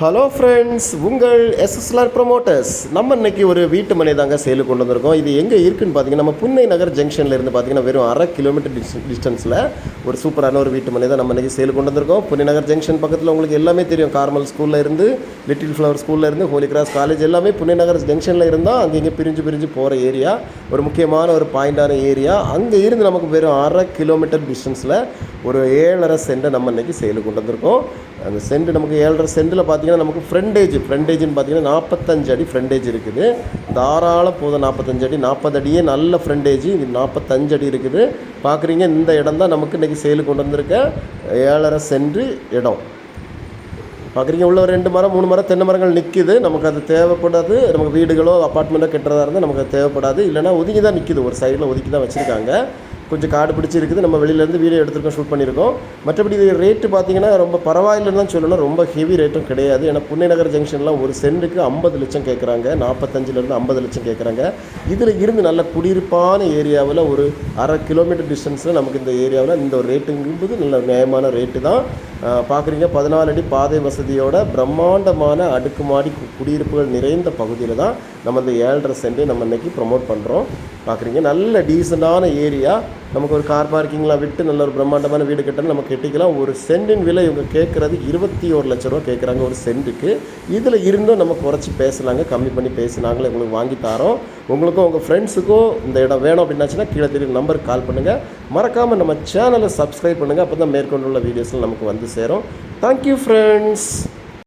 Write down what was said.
Hello friends உங்கள் எஸ்எஸ்எல்ஆர் promoters நம்ம இன்றைக்கி ஒரு வீட்டு மனை தாங்க சேலு கொண்டு வந்திருக்கோம். இது எங்கே இருக்குன்னு பார்த்தீங்கன்னா நம்ம புன்னை நகர் ஜங்ஷனில் இருந்து பார்த்தீங்கன்னா வெறும் அரை கிலோமீட்டர் டிஸ்டன்ஸில் ஒரு சூப்பரான ஒரு வீட்டு மனை தான் நம்ம இன்றைக்கி சேலு கொண்டு வந்திருக்கோம். புன்னை நகர் ஜங்ஷன் பக்கத்தில் உங்களுக்கு எல்லாமே தெரியும். கார்மல் ஸ்கூலில் இருந்து லிட்டில் ஃப்ளவர் ஸ்கூலில் இருந்து ஹோலி கிராஸ் காலேஜ் எல்லாமே புன்னை நகர் ஜங்ஷனில் இருந்தால் அங்கே இங்கே பிரிஞ்சு பிரிஞ்சு போகிற ஏரியா ஒரு முக்கியமான ஒரு பாயிண்டான ஏரியா அங்கே இருந்து நமக்கு வெறும் அரை கிலோமீட்டர் டிஸ்டன்ஸில் ஒரு ஏழரை சென்ட்டை நம்ம இன்றைக்கி சேலு கொண்டு வந்திருக்கோம். அந்த சென்ட் நமக்கு ஏழரை சென்டில் பார்த்தீங்கன்னா நமக்கு ஃப்ரண்டேஜ் ஃப்ரண்டேஜ்னு பார்த்தீங்கன்னா நாற்பத்தஞ்சு அடி ஃப்ரண்டேஜ் இருக்குது. தாராளம் போதும் நாற்பத்தஞ்சு அடி நாற்பது அடியே நல்ல ஃப்ரண்டேஜ் இது நாற்பத்தஞ்சு அடி இருக்குது. பார்க்குறீங்க இந்த இடம் தான் நமக்கு இன்றைக்கி சேலு கொண்டு வந்திருக்க. ஏழரை சென்று இடம். பார்க்குறீங்க உள்ள ஒரு ரெண்டு மரம் மூணு மரம் தென்னை மரங்கள் நிற்கிது நமக்கு அது தேவைப்படாது. நமக்கு வீடுகளோ அப்பார்ட்மெண்ட்டோ கட்டுறதா இருந்தால் நமக்கு அது தேவைப்படாது. இல்லைனா ஒதுங்கி தான் நிற்கிது ஒரு சைடில் ஒதுக்கி தான் வச்சுருக்காங்க. கொஞ்சம் காடு பிடிச்சி இருக்குது. நம்ம வெளியிலேருந்து வீடியோ எடுத்துருக்கோம் ஷூட் பண்ணியிருக்கோம். மற்றபடி இது ரேட்டு பார்த்தீங்கன்னா ரொம்ப பரவாயில்லைன்னு தான் சொல்லணும். ரொம்ப ஹெவி ரேட்டும் கிடையாது. ஏன்னா புன்னை நகர் ஜங்ஷன்லாம் ஒரு சென்ட்டுக்கு ஐம்பது லட்சம் கேட்குறாங்க நாற்பத்தஞ்சிலேருந்து ஐம்பது லட்சம் கேட்குறாங்க இதில் இருந்து நல்ல குடியிருப்பான ஏரியாவில் ஒரு அரை கிலோமீட்டர் டிஸ்டன்ஸில் நமக்கு இந்த ஏரியாவில் இந்த ஒரு ரேட்டுங்கும்போது நல்ல நியாயமான ரேட்டு தான். பார்க்குறீங்க. பதினாலு அடி பாதை வசதியோட பிரம்மாண்டமான அடுக்குமாடி குடியிருப்புகள் நிறைந்த பகுதியில் தான் நம்ம இந்த ஏழரை சென்ட் நம்ம இன்றைக்கி ப்ரொமோட் பண்ணுறோம் பார்க்குறீங்க. நல்ல டீசெண்டான ஏரியா நமக்கு ஒரு கார் பார்க்கிங்லாம் விட்டு நல்ல ஒரு பிரம்மாண்டமான வீடு கட்டணும். நம்ம கட்டிக்கலாம். ஒரு சென்டின் விலை இவங்க கேட்குறது இருபத்தி ஒரு லட்ச ரூபா கேட்குறாங்க ஒரு சென்ட்டுக்கு. இதில் இருந்தும் நம்ம குறைச்சி பேசலாங்க. கம்மி பண்ணி பேசினாங்களே உங்களுக்கு வாங்கி தரோம். உங்களுக்கும் உங்கள் ஃப்ரெண்ட்ஸுக்கும் இந்த இடம் வேணும் அப்படின்னாச்சுன்னா கீழே தெரியும் நம்பருக்கு கால் பண்ணுங்கள் மறக்காமல் நம்ம சேனலை சப்ஸ்கிரைப் பண்ணுங்கள் அப்போ தான் மேற்கொண்டுள்ள வீடியோஸ்லாம் நமக்கு வந்து வந்து சேரும் தேங்க்யூ ஃப்ரெண்ட்ஸ்